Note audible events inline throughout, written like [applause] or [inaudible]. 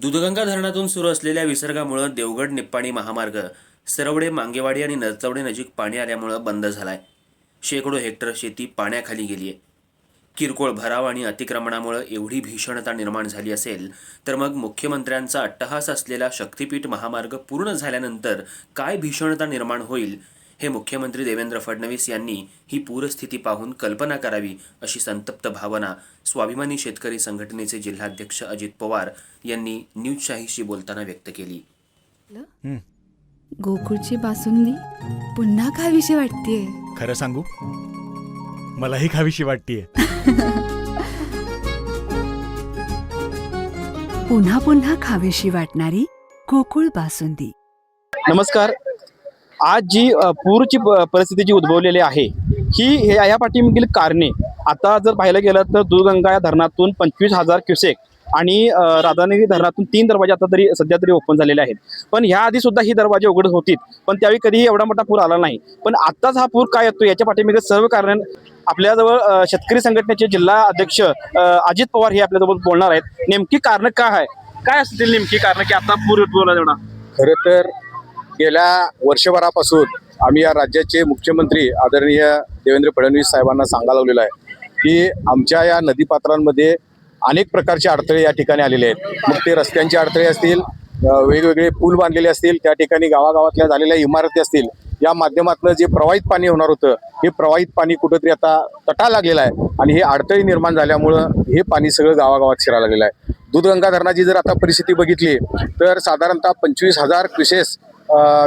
दुधगंगा धरणातून सुरू असलेल्या विसर्गामुळं देवगड निप्पाणी महामार्ग सरवडे मांगेवाडी आणि नरचवडे नजीक पाणी आल्यामुळं बंद झालाय. शेकडो हेक्टर शेती पाण्याखाली गेली आहे किरकोळ भराव आणि अतिक्रमणामुळं एवढी भीषणता निर्माण झाली असेल तर मग मुख्यमंत्र्यांचा अट्टहास असलेला शक्तिपीठ महामार्ग पूर्ण झाल्यानंतर काय भीषणता निर्माण होईल हे मुख्यमंत्री देवेंद्र फडणवीस यांनी ही पूरस्थिती पाहून कल्पना करावी अशी संतप्त भावना स्वाभिमानी शेतकरी संघटनेचे जिल्हाध्यक्ष अजित पवार यांनी न्यूजशाहीशी बोलताना व्यक्त केली. गोकुळची बासुंदी? पुन्हा खावीशी वाटतेय. खरं सांगू? मलाही खावीशी वाटतीये. पुन्हा पुन्हा खावीशी वाटणारी गोकुळ बासुंदी. नमस्कार. आज जी पूरची प- परिस्थिती जी उद्भवलेली आहे ही हे या पाठीमागील कारणे आता जर पाहायला गेलं तर दुर्गंगा या धरणातून पंचवीस हजार क्युसेक आणि राधानगरी धरणातून तीन दरवाजे आता तरी सध्या तरी ओपन झालेले आहेत. पण ह्या आधी सुद्धा ही दरवाजे उघड होती पण त्यावेळी कधीही एवढा मोठा पूर आला नाही. पण आत्ताच हा पूर काय येतो याच्या पाठीमागे सर्व कारण आपल्याजवळ शेतकरी संघटनेचे जिल्हा अध्यक्ष अजित पवार हे आपल्याजवळ बोलणार आहेत. नेमकी कारण काय आहे? काय असतील नेमकी कारण की आता पूर उद्भवला एवढा खरं तर गेल्या वर्षभरापासून आम्ही या राज्याचे मुख्यमंत्री आदरणीय देवेंद्र फडणवीस साहेबांना सांगा लावलेलं आहे की आमच्या या नदीपात्रांमध्ये अनेक प्रकारचे अडथळे या ठिकाणी आलेले आहेत. मग ते रस्त्यांचे अडथळे असतील वेगवेगळे पूल बांधलेले असतील त्या ठिकाणी गावागावातल्या झालेल्या इमारती असतील या माध्यमातून जे प्रवाहित पाणी होणार होतं हे प्रवाहित पाणी कुठंतरी आता तटा लागलेलं आहे आणि हे अडथळे निर्माण झाल्यामुळं हे पाणी सगळं गावागावात शिरायला लागलेलं आहे. दूधगंगा धरणाची जर आता परिस्थिती बघितली तर साधारणतः पंचवीस हजार क्युसेस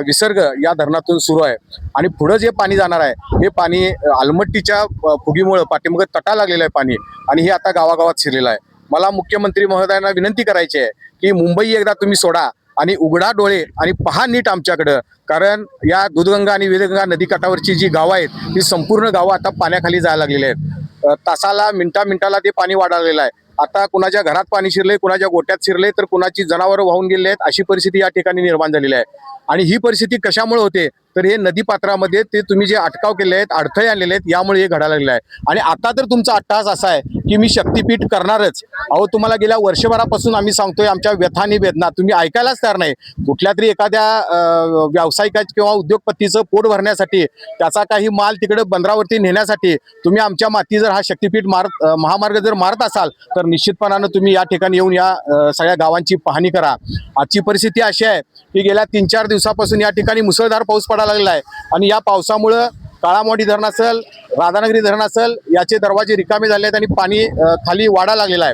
विसर्ग या धरणातून सुरू आहे. आणि पुढं जे पाणी जाणार आहे हे पाणी आलमट्टीच्या फुगीमुळं पाठीमागे तटा लागलेलं आहे पाणी आणि हे आता गावागावात शिरलेलं आहे. मला मुख्यमंत्री महोदयांना विनंती करायची आहे की मुंबई एकदा तुम्ही सोडा आणि उघडा डोळे आणि पहा नीट आमच्याकडं. कारण या दूधगंगा आणि विधगंगा नदीकाठावरची जी गावं आहेत ती संपूर्ण गावं आता पाण्याखाली जायला लागलेली आहेत. तासाला मिनटा मिनटाला ते पाणी वाढवलेलं आहे. आता कुणाच्या घरात पाणी शिरले कुणाच्या गोट्यात शिरले तर कुणाची जनावरं वाहून गेले आहेत अशी परिस्थिती या ठिकाणी निर्माण झालेली आहे. आणि ही परिस्थिती कशामुळे होते? तर हे नदीपात्रामध्ये ते तुम्ही जे अटकाव केले आहेत अडथळे आणलेले आहेत यामुळे हे घडायला लागलेलं आहे. आणि आता तर तुमचा अट्टहास असा आहे की मी शक्तीपीठ करणारच. अहो तुम्हाला गेल्या वर्षभरापासून आम्ही सांगतोय आमच्या व्यथानी वेदना. तुम्ही ऐकायलाच तयार नाही. कुठल्या तरी एखाद्या अं, व्यावसायिकाचं किंवा उद्योगपतीचं पोट भरण्यासाठी त्याचा काही माल तिकडे बंदरावरती नेण्यासाठी तुम्ही आमच्या माती जर हा शक्तीपीठ मारत महामार्ग जर मारत असाल तर निश्चितपणानं तुम्ही या ठिकाणी येऊन या सगळ्या गावांची पाहणी करा. आजची परिस्थिती अशी आहे की गेल्या तीन चार दिवसापासून या ठिकाणी मुसळधार पाऊस पडायला लागला आहे आणि या पावसामुळं काळामोडी धरण असेल राधानगरी धरण असेल याचे दरवाजे रिकामे झाले आहेत आणि पाणी खाली वाढा लागलेलं आहे.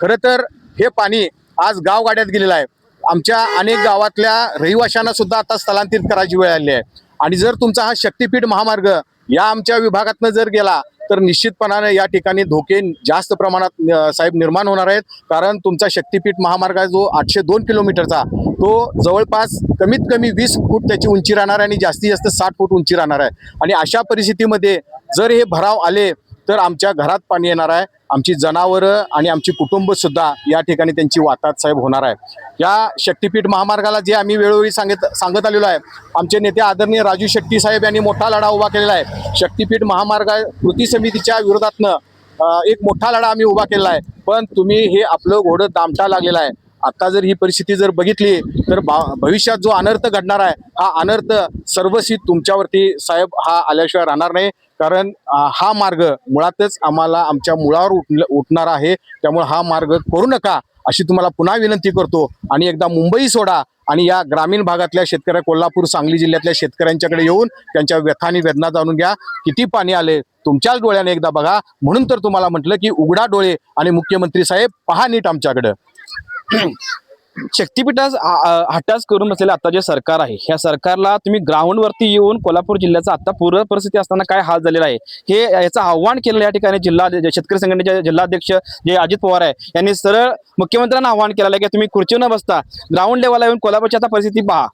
खरं तर हे पाणी आज गावगाड्यात गेलेलं आहे. आमच्या अनेक गावातल्या रहिवाशांना सुद्धा आता स्थलांतरित करायची वेळ आली आहे. आणि जर तुमचा हा शक्तीपीठ महामार्ग या आमच्या विभागातनं जर गेला तर निश्चितपणाने या ठिकाणी धोके जास्त प्रमाणात साहेब निर्माण होणार आहेत. कारण तुमचा शक्तीपीठ महामार्ग आहे जो आठशे दोन किलोमीटरचा तो जवळपास कमीत कमी वीस फूट त्याची उंची राहणार आहे आणि जास्तीत जास्त साठ फूट उंची राहणार आहे. आणि अशा परिस्थितीमध्ये जर हे भराव आले तर आमच्या घरात पाणी येणार आहे. आमची जनावरं आणि आमची कुटुंब सुद्धा या ठिकाणी त्यांची वातात साहेब होणार आहे. या शक्तीपीठ महामार्गाला जे आम्ही वेळोवेळी सांगत सांगत आलेलो आहे आमचे नेते आदरणीय राजू शेट्टी साहेब यांनी मोठा लढा उभा केलेला आहे. शक्तीपीठ महामार्ग कृती समितीच्या विरोधातनं एक मोठा लढा आम्ही उभा केलेला आहे. पण तुम्ही हे आपलं घोडं दामटा लागलेलं आहे. आता जर ही परिस्थिती जर बघितली तर भविष्यात जो अनर्थ घडणार आहे हा अनर्थ सर्वस्वी तुमच्यावरती साहेब हा आल्याशिवाय राहणार नाही. कारण हा मार्ग मुळातच आम्हाला आमच्या मुळावर उठणार आहे. त्यामुळे हा मार्ग करू नका अशी तुम्हाला पुन्हा विनंती करतो. आणि एकदा मुंबई सोडा आणि या ग्रामीण भागातल्या शेतकऱ्या कोल्हापूर सांगली जिल्ह्यातल्या शेतकऱ्यांच्याकडे येऊन त्यांच्या व्यथानी वेदना जाणून घ्या. किती पाणी आले तुमच्याच डोळ्याने एकदा बघा. म्हणून तर तुम्हाला म्हटलं की उघडा डोळे आणि मुख्यमंत्री साहेब पहा नीट आमच्याकडं. [clears throat] शक्तीपीठास हटास हट्टास करून बसलेलं आता जे सरकार आहे ह्या सरकारला तुम्ही ग्राउंडवरती येऊन कोल्हापूर जिल्ह्याचा आता पूर्व परिस्थिती असताना काय हाल झालेला आहे हे याचं आव्हान केलं या ठिकाणी जिल्हा शेतकरी संघटनेचे जिल्हाध्यक्ष जे अजित पवार आहे यांनी सरळ मुख्यमंत्र्यांना आव्हान केलेलं आहे की तुम्ही खुर्ची न बसता ग्राउंड लेवलला येऊन कोल्हापूरची आता परिस्थिती पहा.